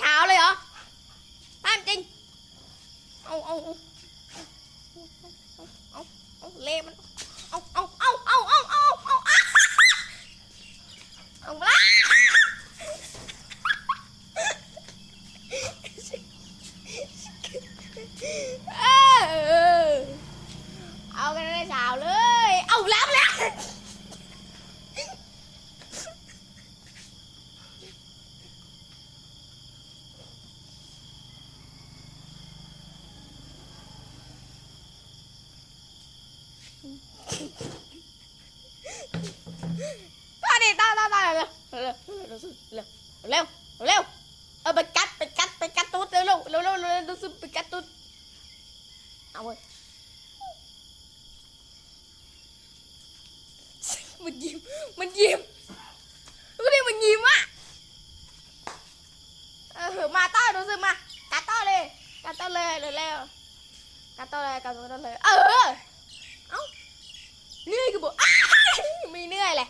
เช้าเลยเหรอตามจริง เอาเอาเอาเอาเอาเละมัน เอาเอาเอาเอาเอาเอาเอาเอาละเอากันแต่เช้าเลย Thôi đi, tao tao tao. Leo leo leo leo leo Ờ bật cắt bật cắt bật cắt tốt leo leo leo leo leo leo, bật cắt tốt Ông ơi. Mình dìm Mình dìm. Lúc đi, mình dìm á. Ờ mà tao đúng rồi mà. Cắt tao đi. Cắt tao leo leo Cắt tao leo cắt tao leo Ờ เหนื่อยก็บอกไม่เหนื่อยเลย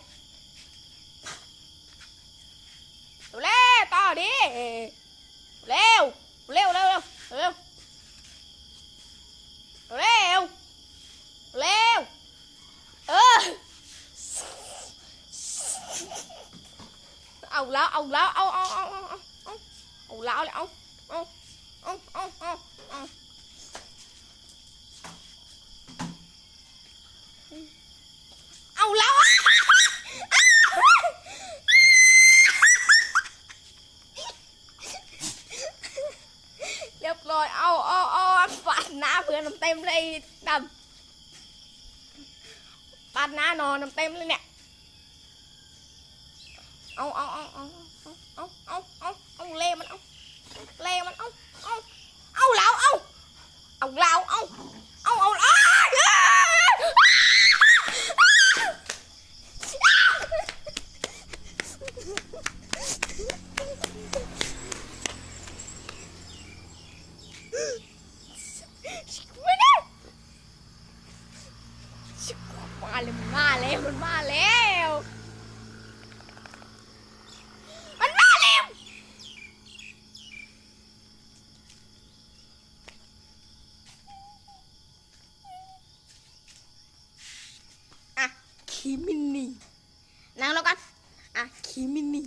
เร็วต่อดิเร็วเร็วเร็วเร็วเร็วเร็วเร็วเออเอาแล้วเอาแล้วเอาเอาเอาเอาเอาเอาเอาแล้วเอาเอาเอาเอาเอาเอาเอาแล้วเรียบร้อยเอาเอาเอาปาดห น้ำเต็มเลยดำปาดหน้านอนน้ำเต็มเลยเนี่ย เอาเอาเอาเอาเอาเอาเอาเอาเล่มันเอาเล่มันเอาเอาเอาแล้วเอาเอาเหลาเอาเอาเอาอ้ายไม่ได้ มาเลยมาแล้วมันมาแล้วมันมาแล้วอะคิมินี่นั่งแล้วกันอะคิมินี่